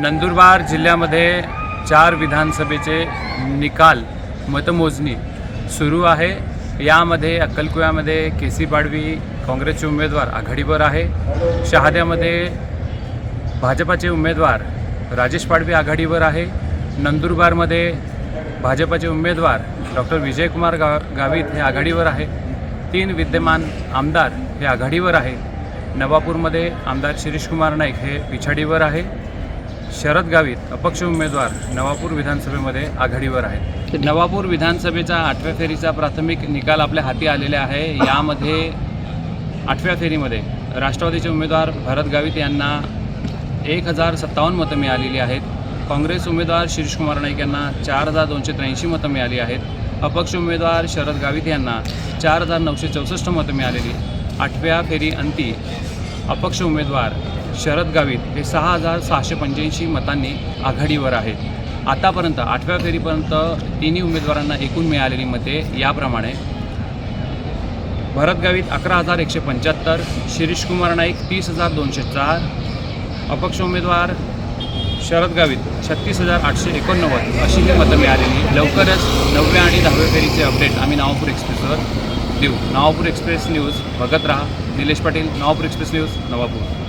नंदुरबार जिल्ह्यामध्ये चार विधानसभेचे निकाल मतमोजणी सुरू आहे. यामध्ये अक्कलकुव्यामध्ये के सी पाडवी काँग्रेसचे उमेदवार आघाडीवर आहे. शहाद्यामध्ये भाजपाचे उमेदवार राजेश पाडवी आघाडीवर आहे. नंदुरबारमध्ये भाजपाचे उमेदवार डॉक्टर विजयकुमार गा गावित हे आघाडीवर आहे. तीन विद्यमान आमदार हे आघाडीवर आहे. नवापूरमध्ये आमदार शिरीषकुमार नाईक हे पिछाडीवर आहे. शरद गावित अपक्ष उमेदवार नवापूर विधानसभेमध्ये आघाडीवर आहे नवापूर विधानसभेचा आठव्या फेरीचा प्राथमिक निकाल आपल्या हाती आलेला आहे. यामध्ये आठव्या फेरीमध्ये राष्ट्रवादीचे उमेदवार भरत गावित यांना एक हजार सत्तावन्न मतं मिळालेली आहेत. काँग्रेस उमेदवार शिरीषकुमार नाईक यांना चार हजार दोनशे त्र्याऐंशी मतं मिळाली आहेत. अपक्ष उमेदवार शरद गावित यांना चार हजार नऊशे चौसष्ट मतं मिळालेली. आठव्या फेरी अंती अपक्ष उमेदवार शरद गावित हे सहा हजार सहाशे पंच्याऐंशी मतांनी आघाडीवर आहेत. आतापर्यंत आठव्या फेरीपर्यंत तिन्ही उमेदवारांना एकूण मिळालेली मते याप्रमाणे. भरत गावित अकरा हजार एकशे पंच्याहत्तर शिरीषकुमार नाईक तीस हजार दोनशे चार अपक्ष उमेदवार शरद गावित छत्तीस हजार आठशे एकोणनव्वद अशी ही मतं मिळालेली. लवकरच नवव्या आणि दहाव्या फेरीचे अपडेट आम्ही नावापूर एक्सप्रेसवर देऊ. नावापूर एक्सप्रेस न्यूज बघत राहा. Nilesh Patil Navapur express news Navapur.